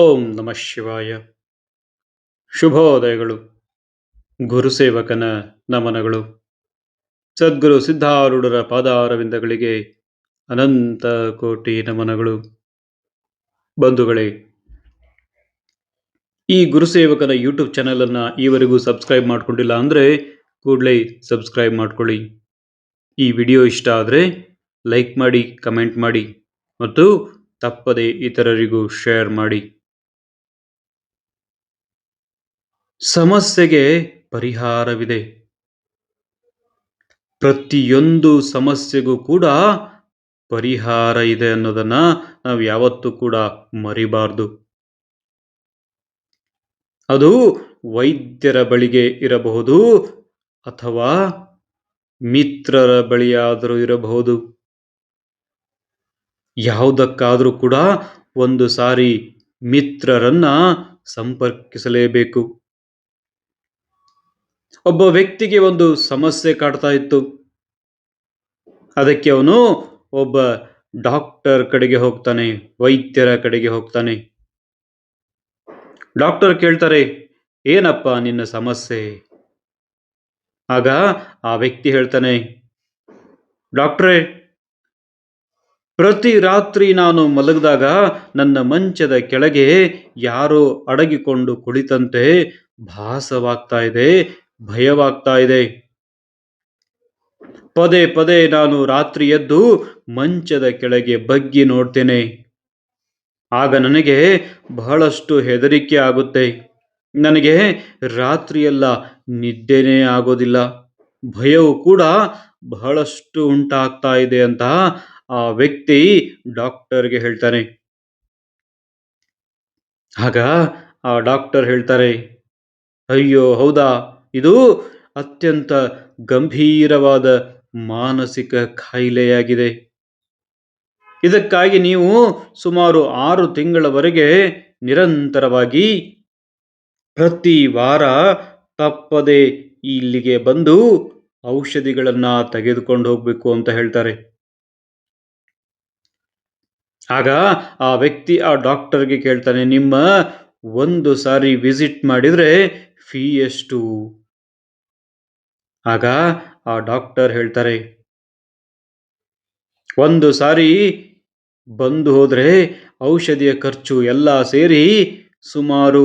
ಓಂ ನಮಃ ಶಿವಾಯ. ಶುಭೋದಯಗಳು. ಗುರುಸೇವಕನ ನಮನಗಳು. ಸದ್ಗುರು ಸಿದ್ಧಾರೂಢರ ಪಾದಾರವಿಂದಗಳಿಗೆ ಅನಂತ ಕೋಟಿ ನಮನಗಳು. ಬಂಧುಗಳೇ, ಈ ಗುರುಸೇವಕನ ಯೂಟ್ಯೂಬ್ ಚಾನಲನ್ನು ಈವರೆಗೂ ಸಬ್ಸ್ಕ್ರೈಬ್ ಮಾಡ್ಕೊಂಡಿಲ್ಲ ಅಂದರೆ ಕೂಡಲೇ ಸಬ್ಸ್ಕ್ರೈಬ್ ಮಾಡ್ಕೊಳ್ಳಿ. ಈ ವಿಡಿಯೋ ಇಷ್ಟ ಆದರೆ ಲೈಕ್ ಮಾಡಿ, ಕಮೆಂಟ್ ಮಾಡಿ ಮತ್ತು ತಪ್ಪದೆ ಇತರರಿಗೂ ಶೇರ್ ಮಾಡಿ. ಸಮಸ್ಯೆಗೆ ಪರಿಹಾರವಿದೆ. ಪ್ರತಿಯೊಂದು ಸಮಸ್ಯೆಗೂ ಕೂಡ ಪರಿಹಾರ ಇದೆ ಅನ್ನೋದನ್ನ ನಾವು ಯಾವತ್ತೂ ಕೂಡ ಮರಿಬಾರ್ದು. ಅದು ವೈದ್ಯರ ಬಳಿಗೆ ಇರಬಹುದು ಅಥವಾ ಮಿತ್ರರ ಬಳಿಯಾದರೂ ಇರಬಹುದು. ಯಾವುದಕ್ಕಾದರೂ ಕೂಡ ಒಂದು ಸಾರಿ ಮಿತ್ರರನ್ನ ಸಂಪರ್ಕಿಸಲೇಬೇಕು. ಒಬ್ಬ ವ್ಯಕ್ತಿಗೆ ಒಂದು ಸಮಸ್ಯೆ ಕಾಡ್ತಾ ಇತ್ತು. ಅದಕ್ಕೆ ಅವನು ಒಬ್ಬ ಡಾಕ್ಟರ್ ಕಡೆಗೆ ಹೋಗ್ತಾನೆ, ವೈದ್ಯರ ಕಡೆಗೆ ಹೋಗ್ತಾನೆ. ಡಾಕ್ಟರ್ ಕೇಳ್ತಾರೆ, ಏನಪ್ಪ ನಿನ್ನ ಸಮಸ್ಯೆ? ಆಗ ಆ ವ್ಯಕ್ತಿ ಹೇಳ್ತಾನೆ, ಡಾಕ್ಟ್ರೇ, ಪ್ರತಿ ರಾತ್ರಿ ನಾನು ಮಲಗಿದಾಗ ನನ್ನ ಮಂಚದ ಕೆಳಗೆ ಯಾರೋ ಅಡಗಿಕೊಂಡು ಕುಳಿತಂತೆ ಭಾಸವಾಗ್ತಾ ಇದೆ ಭಯವಾಗ್ತಾ ಇದೆ. ಪದೇ ಪದೇ ನಾನು ರಾತ್ರಿ ಎದ್ದು ಮಂಚದ ಕೆಳಗೆ ಬಗ್ಗಿ ನೋಡ್ತೇನೆ. ಆಗ ನನಗೆ ಬಹಳಷ್ಟು ಹೆದರಿಕೆ ಆಗುತ್ತೆ. ನನಗೆ ರಾತ್ರಿಯೆಲ್ಲ ನಿದ್ದೆನೇ ಆಗೋದಿಲ್ಲ. ಭಯವು ಕೂಡ ಬಹಳಷ್ಟು ಉಂಟಾಗ್ತಾ ಇದೆ ಅಂತ ಆ ವ್ಯಕ್ತಿ ಡಾಕ್ಟರ್ಗೆ ಹೇಳ್ತಾನೆ. ಆಗ ಆ ಡಾಕ್ಟರ್ ಹೇಳ್ತಾರೆ, ಅಯ್ಯೋ, ಹೌದಾ? ಇದು ಅತ್ಯಂತ ಗಂಭೀರವಾದ ಮಾನಸಿಕ ಖಾಯಿಲೆಯಾಗಿದೆ. ಇದಕ್ಕಾಗಿ ನೀವು ಸುಮಾರು ಆರು ತಿಂಗಳವರೆಗೆ ನಿರಂತರವಾಗಿ ಪ್ರತಿ ವಾರ ತಪ್ಪದೆ ಇಲ್ಲಿಗೆ ಬಂದು ಔಷಧಿಗಳನ್ನು ತೆಗೆದುಕೊಂಡು ಹೋಗಬೇಕು ಅಂತ ಹೇಳ್ತಾರೆ. ಆಗ ಆ ವ್ಯಕ್ತಿ ಆ ಡಾಕ್ಟರ್ಗೆ ಕೇಳ್ತಾನೆ, ನಿಮ್ಮ ಒಂದು ಸಾರಿ ವಿಸಿಟ್ ಮಾಡಿದರೆ ಫೀ ಎಷ್ಟು? ಆಗ ಆ ಡಾಕ್ಟರ್ ಹೇಳ್ತಾರೆ, ಒಂದು ಸಾರಿ ಬಂದು ಹೋದ್ರೆ ಔಷಧಿಯ ಖರ್ಚು ಎಲ್ಲ ಸೇರಿ ಸುಮಾರು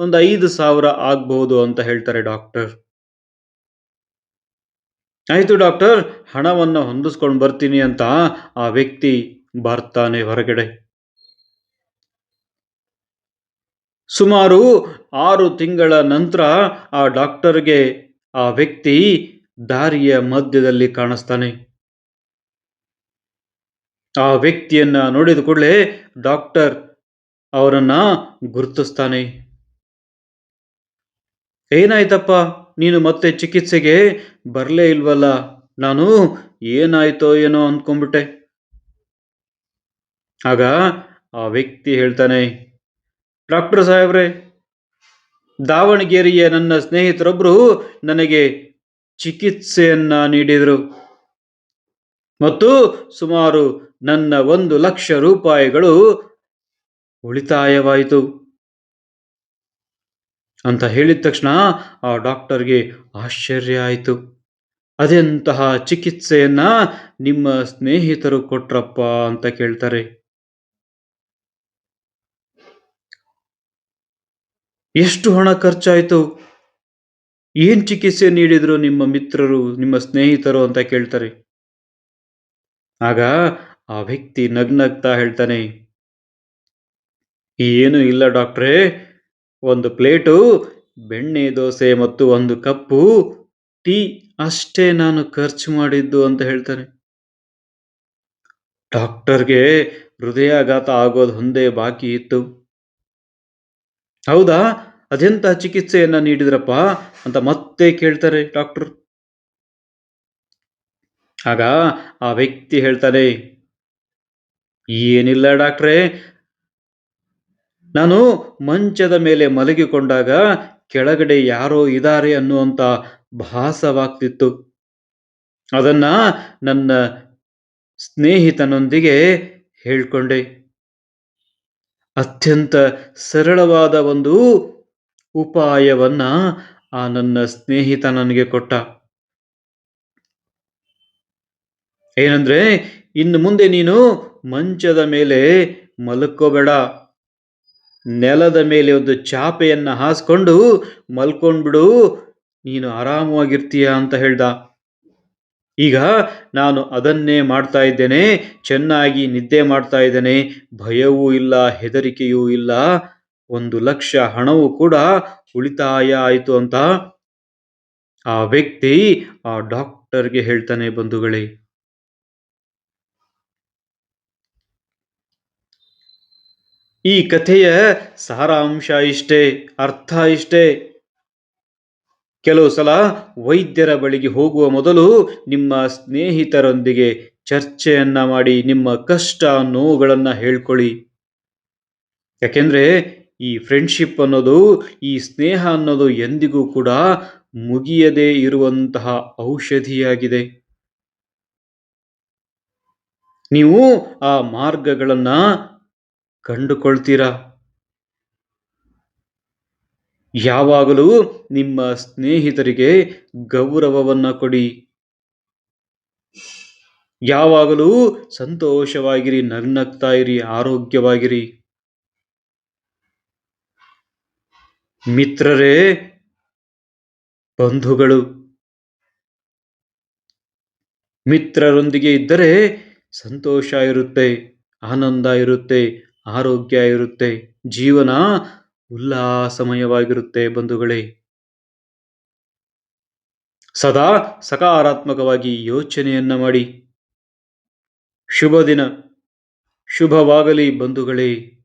ಒಂದು ಐದು ಸಾವಿರ ಆಗ್ಬಹುದು ಅಂತ ಹೇಳ್ತಾರೆ ಡಾಕ್ಟರ್. ಆಯ್ತು ಡಾಕ್ಟರ್, ಹಣವನ್ನು ಹೊಂದಿಸ್ಕೊಂಡು ಬರ್ತೀನಿ ಅಂತ ಆ ವ್ಯಕ್ತಿ ಬರ್ತಾನೆ ಹೊರಗಡೆ. ಸುಮಾರು ಆರು ತಿಂಗಳ ನಂತರ ಆ ಡಾಕ್ಟರ್ಗೆ ಆ ವ್ಯಕ್ತಿ ದಾರಿಯ ಮಧ್ಯದಲ್ಲಿ ಕಾಣಿಸ್ತಾನೆ. ಆ ವ್ಯಕ್ತಿಯನ್ನ ನೋಡಿದ ಕೂಡಲೇ ಡಾಕ್ಟರ್ ಅವರನ್ನ ಗುರುತಿಸ್ತಾನೆ. ಏನಾಯ್ತಪ್ಪ, ನೀನು ಮತ್ತೆ ಚಿಕಿತ್ಸೆಗೆ ಬರಲೇ ಇಲ್ವಲ್ಲ? ನಾನು ಏನಾಯ್ತೋ ಏನೋ ಅಂದ್ಕೊಂಡ್ಬಿಟ್ಟೆ ಆಗ ಆ ವ್ಯಕ್ತಿ ಹೇಳ್ತಾನೆ, ಡಾಕ್ಟರ್ ಸಾಹೇಬ್ರೆ ದಾವಣಗೆರೆಯ ನನ್ನ ಸ್ನೇಹಿತರೊಬ್ಬರು ನನಗೆ ಚಿಕಿತ್ಸೆಯನ್ನ ನೀಡಿದರು. ಮತ್ತು ಸುಮಾರು ನನ್ನ ಒಂದು ಲಕ್ಷ ರೂಪಾಯಿಗಳು ಉಳಿತಾಯವಾಯಿತು. ಅಂತ ಹೇಳಿದ ತಕ್ಷಣ ಆ ಡಾಕ್ಟರ್ಗೆ ಆಶ್ಚರ್ಯ ಆಯಿತು. ಅದೆಂತಹ ಚಿಕಿತ್ಸೆಯನ್ನ ನಿಮ್ಮ ಸ್ನೇಹಿತರು ಕೊಟ್ರಪ್ಪ ಅಂತ ಕೇಳ್ತಾರೆ. ಎಷ್ಟು ಹಣ ಖರ್ಚಾಯಿತು? ಏನ್ ಚಿಕಿತ್ಸೆ ನೀಡಿದ್ರು ನಿಮ್ಮ ಮಿತ್ರರು, ನಿಮ್ಮ ಸ್ನೇಹಿತರು ಅಂತ ಕೇಳ್ತಾರೆ. ಆಗ ಆ ವ್ಯಕ್ತಿ ನಗ್ನಗ್ತಾ ಹೇಳ್ತಾನೆ, ಏನು ಇಲ್ಲ ಡಾಕ್ಟ್ರೇ, ಒಂದು ಪ್ಲೇಟು, ಬೆಣ್ಣೆ, ದೋಸೆ ಮತ್ತು ಒಂದು ಕಪ್ಪು, ಟೀ ಅಷ್ಟೇ ನಾನು ಖರ್ಚು ಮಾಡಿದ್ದು ಅಂತ ಹೇಳ್ತಾನೆ. ಡಾಕ್ಟರ್ಗೆ ಹೃದಯಾಘಾತ ಆಗೋದು ಒಂದೇ ಬಾಕಿ ಇತ್ತು. ಹೌದಾ? ಅದೆಂತ ಚಿಕಿತ್ಸೆಯನ್ನ ನೀಡಿದ್ರಪ್ಪ ಅಂತ ಮತ್ತೆ ಕೇಳ್ತಾರೆ ಡಾಕ್ಟರ್. ಆಗ ಆ ವ್ಯಕ್ತಿ ಹೇಳ್ತಾನೆ, ಏನಿಲ್ಲ ಡಾಕ್ಟ್ರೇ. ನಾನು ಮಂಚದ ಮೇಲೆ ಮಲಗಿಕೊಂಡಾಗ ಕೆಳಗಡೆ ಯಾರೋ ಇದ್ದಾರೆ ಅನ್ನುವಂತ ಭಾಸವಾಗ್ತಿತ್ತು. ಅದನ್ನ ನನ್ನ ಸ್ನೇಹಿತನೊಂದಿಗೆ ಹೇಳ್ಕೊಂಡೆ. ಅತ್ಯಂತ ಸರಳವಾದ ಒಂದು ಉಪಾಯವನ್ನ ಆ ನನ್ನ ಸ್ನೇಹಿತ ನನಗೆ ಕೊಟ್ಟ. ಏನಂದ್ರೆ, ಇನ್ನು ಮುಂದೆ ನೀನು ಮಂಚದ ಮೇಲೆ ಮಲ್ಕೋಬೇಡ. ನೆಲದ ಮೇಲೆ ಒಂದು ಚಾಪೆಯನ್ನ ಹಾಸ್ಕೊಂಡು ಮಲ್ಕೊಂಡ್ಬಿಡು, ನೀನು ಆರಾಮವಾಗಿರ್ತೀಯ ಅಂತ ಹೇಳ್ದ. ಈಗ ನಾನು ಅದನ್ನೇ ಮಾಡ್ತಾ ಇದ್ದೇನೆ, ಚೆನ್ನಾಗಿ ನಿದ್ದೆ ಮಾಡ್ತಾ ಇದ್ದೇನೆ, ಭಯವೂ ಇಲ್ಲ, ಹೆದರಿಕೆಯೂ ಇಲ್ಲ, ಒಂದು ಲಕ್ಷ ಹಣವೂ ಕೂಡ ಉಳಿತಾಯ ಆಯಿತು ಅಂತ ಆ ವ್ಯಕ್ತಿ ಆ ಡಾಕ್ಟರ್ಗೆ ಹೇಳ್ತಾನೆ ಬಂಧುಗಳೇ. ಈ ಕಥೆಯ ಸಾರಾಂಶ ಇಷ್ಟೇ, ಅರ್ಥ ಇಷ್ಟೇ. ಕೆಲವು ಸಲ ವೈದ್ಯರ ಬಳಿಗೆ ಹೋಗುವ ಮೊದಲು ನಿಮ್ಮ ಸ್ನೇಹಿತರೊಂದಿಗೆ ಚರ್ಚೆಯನ್ನ ಮಾಡಿ ನಿಮ್ಮ ಕಷ್ಟ ನೋವುಗಳನ್ನ ಹೇಳ್ಕೊಳ್ಳಿ. ಯಾಕೆಂದ್ರೆ ಈ ಫ್ರೆಂಡ್ಶಿಪ್ ಅನ್ನೋದು, ಈ ಸ್ನೇಹ ಅನ್ನೋದು ಎಂದಿಗೂ ಕೂಡ ಮುಗಿಯದೇ ಇರುವಂತಹ ಔಷಧಿಯಾಗಿದೆ. ನೀವು ಆ ಮಾರ್ಗಗಳನ್ನ ಕಂಡುಕೊಳ್ತೀರಾ? ಯಾವಾಗಲೂ ನಿಮ್ಮ ಸ್ನೇಹಿತರಿಗೆ ಗೌರವವನ್ನ ಕೊಡಿ. ಯಾವಾಗಲೂ ಸಂತೋಷವಾಗಿರಿ, ನಗ್ನಗ್ತಾ ಇರಿ, ಆರೋಗ್ಯವಾಗಿರಿ. ಮಿತ್ರರೇ, ಬಂಧುಗಳು, ಮಿತ್ರರೊಂದಿಗೆ ಇದ್ದರೆ ಸಂತೋಷ ಇರುತ್ತೆ, ಆನಂದ ಇರುತ್ತೆ, ಆರೋಗ್ಯ ಇರುತ್ತೆ, ಜೀವನ ಉಲ್ಲಾಸಮಯವಾಗಿರುತ್ತೆ ಬಂಧುಗಳೇ. ಸದಾ ಸಕಾರಾತ್ಮಕವಾಗಿ ಯೋಚನೆಯನ್ನ ಮಾಡಿ. ಶುಭ ದಿನ. ಶುಭವಾಗಲಿ ಬಂಧುಗಳೇ.